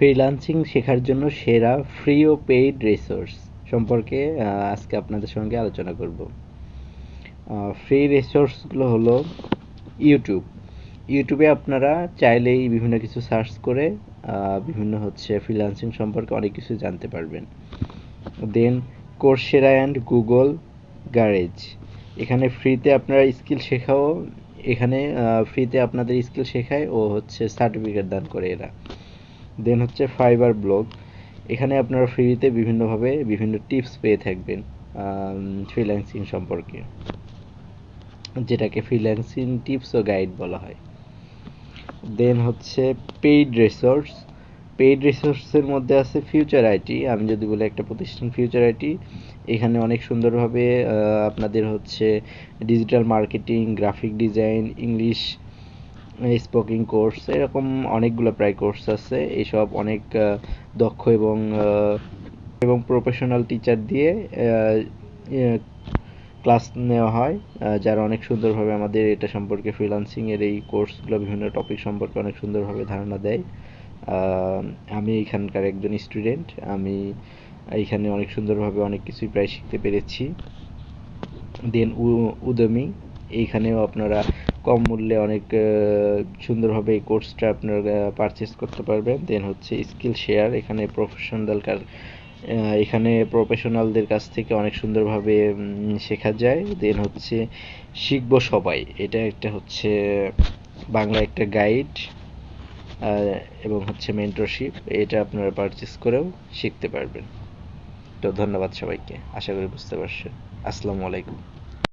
Freelancing শেখার জন্য সেরা ফ্রি ও পেইড রিসোর্স সম্পর্কে আজকে আপনাদের সঙ্গে আলোচনা করব। ফ্রি রিসোর্সগুলো হলো ইউটিউব ইউটিউবে আপনারা চাইলেই বিভিন্ন কিছু সার্চ করে বিভিন্ন হচ্ছে ফ্রিল্যান্সিং সম্পর্কে অনেক কিছু জানতে পারবেন। Then Coursera and Google garage এখানে ফ্রিতে আপনারা স্কিল শেখাও, এখানে ফ্রিতে আপনাদের স্কিল শেখায় ও হচ্ছে সার্টিফিকেট দান করে এরা। দেন হচ্ছে ফাইবার ব্লগ এখানে আপনারা ফ্রিতে বিভিন্নভাবে বিভিন্ন টিপস পেয়ে থাকবেন ফ্রিল্যান্সিং সম্পর্কে। যেটাকে ফ্রিল্যান্সিং টিপস ও গাইড বলা হয়। দেন হচ্ছে পেইড রিসোর্স পেইড রিসোর্সের মধ্যে আছে ফিউচার আইটি আমি যদি বলি একটা প্রতিষ্ঠান ফিউচার আইটি এখানে অনেক সুন্দরভাবে আপনাদের হচ্ছে digital marketing graphic design English speaking course এরকম অনেকগুলো প্রায় কোর্স আছে। এইসব অনেক দক্ষ এবং এবং প্রফেশনাল টিচার দিয়ে ক্লাস নেওয়া হয়। যারা অনেক সুন্দরভাবে আমাদের এটা সম্পর্কে ফ্রিলান্সিংয়ের এই কোর্সগুলো বিভিন্ন টপিক সম্পর্কে অনেক সুন্দরভাবে ধারণা দেয়। আমি এখানকার একজন স্টুডেন্ট আমি এইখানে অনেক সুন্দরভাবে অনেক কিছুই প্রায় শিখতে পেরেছি। দেন উদমি এইখানেও আপনারা কম মূল্যে অনেক সুন্দরভাবে এই কোর্সটা আপনারা পারচেস করতে পারবেন। দেন হচ্ছে স্কিল শেয়ার এখানে প্রফেশনাল এখানে প্রফেশনালদের কাছ থেকে অনেক সুন্দরভাবে শেখা যায়। দেন হচ্ছে শিখব সবাই। এটা একটা হচ্ছে বাংলা একটা গাইড এবং হচ্ছে মেন্টরশিপ এটা আপনারা পারচেস করেও শিখতে পারবেন। তো ধন্যবাদ সবাইকে। আশা করি বুঝতে পারছেন। আসসালামু আলাইকুম।